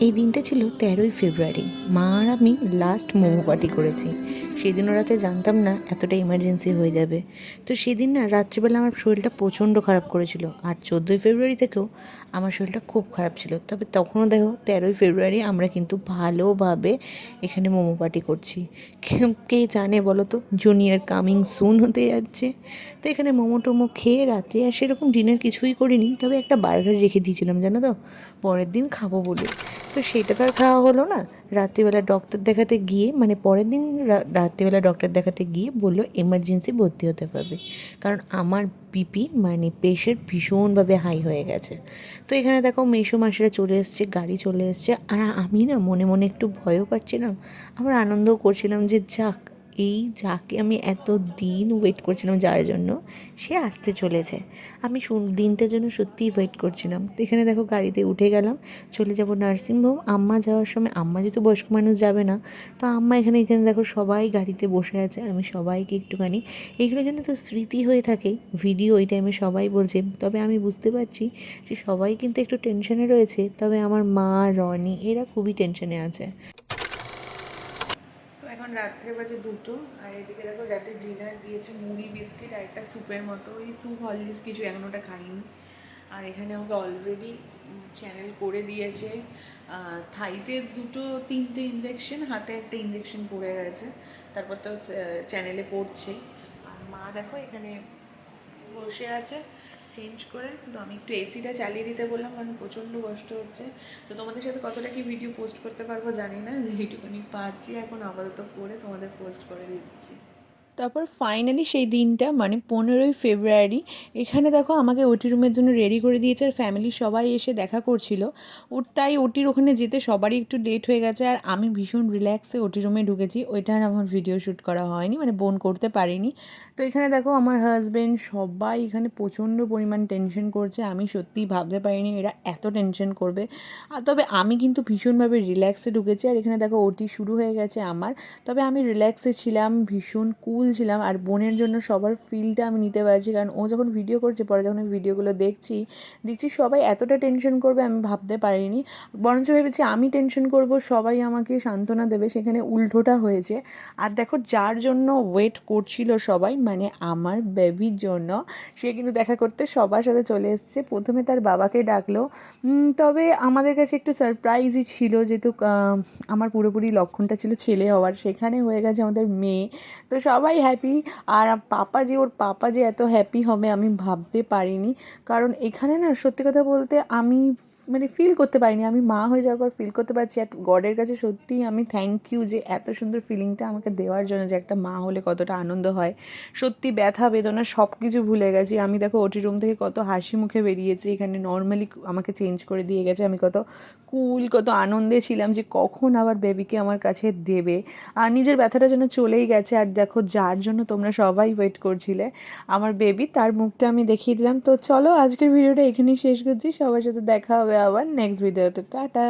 এই দিনটা ছিল তেরোই ফেব্রুয়ারি। মা আর আমি লাস্ট মোমো পার্টি করেছি। সেদিনও রাতে জানতাম না এতটা ইমার্জেন্সি হয়ে যাবে। তো সেদিন না রাত্রিবেলা আমার শরীরটা প্রচণ্ড খারাপ করেছিল। আর চোদ্দোই ফেব্রুয়ারি থেকেও আমার শরীরটা খুব খারাপ ছিল। তবে তখনও দেখো তেরোই ফেব্রুয়ারি আমরা কিন্তু ভালোভাবে এখানে মোমো পার্টি করছি। কে- জানে বলো তো? জুনিয়র কামিং সুন হতে যাচ্ছে। তো এখানে মোমো টোমো খেয়ে রাত্রে আর সেরকম ডিনার কিছুই করিনি। তবে একটা বার্গার রেখে দিয়েছিলাম, জানো তো? পরের দিন খাব বলে। তো সেটা তো আর খাওয়া হলো না। রাত্রিবেলা ডক্টর দেখাতে গিয়ে মানে পরের দিন রাত্রিবেলা ডক্টর দেখাতে গিয়ে বলল এমার্জেন্সি ভর্তি হতে পারবে কারণ আমার বিপি মানে প্রেশার ভীষণভাবে হাই হয়ে গেছে। তো এখানে দেখো মেসো মাসিরা চলে এসছে, গাড়ি চলে এসছে। আর আমি না মনে মনে একটু ভয়ও পাচ্ছিলাম। আমার আনন্দও করছিলাম যে যাক এই যাকে আমি এত দিন ওয়েট করছিলাম যার জন্য, সে আসতে চলেছে। আমি দিনটার জন্য সত্যিই ওয়েট করছিলাম। তো এখানে দেখো গাড়িতে উঠে গেলাম, চলে যাব নার্সিংহোম। আম্মা যাওয়ার সময়, আম্মা যেহেতু বয়স্ক মানুষ যাবে না, তো আম্মা এখানে এখানে দেখো সবাই গাড়িতে বসে আছে। আমি সবাইকে একটুখানি, এগুলো যেন তো স্মৃতি হয়ে থাকে ভিডিও ওই টাইমে সবাই বলছে। তবে আমি বুঝতে পারছি যে সবাই কিন্তু একটু টেনশনে রয়েছে। তবে আমার মা, রনি, এরা খুবই টেনশনে আছে। রাত্রে বাজে দুটো, আর এদিকে দেখো রাতে ডিনার দিয়েছে মুড়ি, বিস্কিট, আর একটা স্যুপের মতো। ওই স্যুপ হরলিক্স কিছু এখন ওটা খাইনি। আর এখানে আমাকে অলরেডি চ্যানেল করে দিয়েছে থাইতে দুটো, তিনটে ইঞ্জেকশন হাতে একটা ইঞ্জেকশন পড়ে গেছে। তারপর তো চ্যানেলে পড়ছে। আর মা দেখো এখানে বসে আছে। চেঞ্জ করে। তো আমি একটু এসিটা চালিয়ে দিতে বললাম, কারণ প্রচণ্ড কষ্ট হচ্ছে। তো তোমাদের সাথে কতটা কি ভিডিও পোস্ট করতে পারব জানি না যেটুকুনি পারছি এখন আপাতত করে তোমাদের পোস্ট করে দিচ্ছি। তারপর ফাইনালি সেই দিনটা মানে পনেরোই ফেব্রুয়ারি, এখানে দেখো আমাকে ওটি রুমের জন্য রেডি করে দিয়েছে আর ফ্যামিলি সবাই এসে দেখা করছিল। ওর তাই ওটির ওখানে যেতে সবারই একটু লেট হয়ে গেছে আর আমি ভীষণ রিল্যাক্সে ওটি রুমে ঢুকেছি। ওইটা আর আমার ভিডিও শ্যুট করা হয়নি মানে বোন করতে পারিনি। তো এখানে দেখো আমার হাজব্যান্ড সবাই এখানে প্রচণ্ড পরিমাণ টেনশন করছে। আমি সত্যিই ভাবতে পারিনি এরা এত টেনশন করবে। আর তবে আমি কিন্তু ভীষণভাবে রিল্যাক্সে ঢুকেছি। আর এখানে দেখো ওটি শুরু হয়ে গেছে আমার। তবে আমি রিল্যাক্সে ছিলাম ভীষণ কুল ছিলাম আর বোনের জন্য সবার ফিলটা আমি নিতে পারছি। কারণ ও যখন ভিডিও করছে, পরে যখন আমি ভিডিওগুলো দেখছি দেখছি সবাই এতটা টেনশন করবে আমি ভাবতে পারিনি। বরঞ্চ ভেবেছি আমি টেনশন করব, সবাই আমাকে সান্ত্বনা দেবে, সেখানে উল্টোটা হয়েছে। আর দেখো, যার জন্য ওয়েট করছিল সবাই মানে আমার বেবির জন্য, সে কিন্তু দেখা করতে সবার সাথে চলে এসছে। প্রথমে তার বাবাকে ডাকলো। তবে আমাদের কাছে একটু সারপ্রাইজই ছিল, যেহেতু আমার পুরোপুরি লক্ষণটা ছিল ছেলে হওয়ার। সেখানে হয়ে গেছে আমাদের মেয়ে। তো সবাই হ্যাপি আর পাপা যে, ওর পাপা যে এত হ্যাপি হবে আমি ভাবতে পারিনি। কারণ এখানে না, সত্যি কথা বলতে আমি মানে ফিল করতে পারিনি। আমি মা হয়ে যাওয়ার পর ফিল করতে পারছি আর গডের কাছে সত্যিই আমি থ্যাংক ইউ যে এত সুন্দর ফিলিংটা আমাকে দেওয়ার জন্য যে একটা মা হলে কতটা আনন্দ হয়। সত্যি ব্যথা, বেদনা সব কিছু ভুলে গেছি। আমি দেখো ওটি রুম থেকে কত হাসি মুখে বেরিয়েছি। এখানে নর্মালি আমাকে চেঞ্জ করে দিয়ে গেছে। আমি কত কুল কত আনন্দে ছিলাম যে কখন আবার বেবিকে আমার কাছে দেবে। আর নিজের ব্যথাটা যেন চলেই গেছে। আর দেখো যার জন্য তোমরা সবাই ওয়েট করছিলে, আমার বেবি তার মুখটা আমি দেখিয়ে দিলাম। তো চলো আজকের ভিডিওটা এখানেই শেষ করছি। সবার সাথে দেখা হবে আবার নেক্সট ভিডিওতে টাটা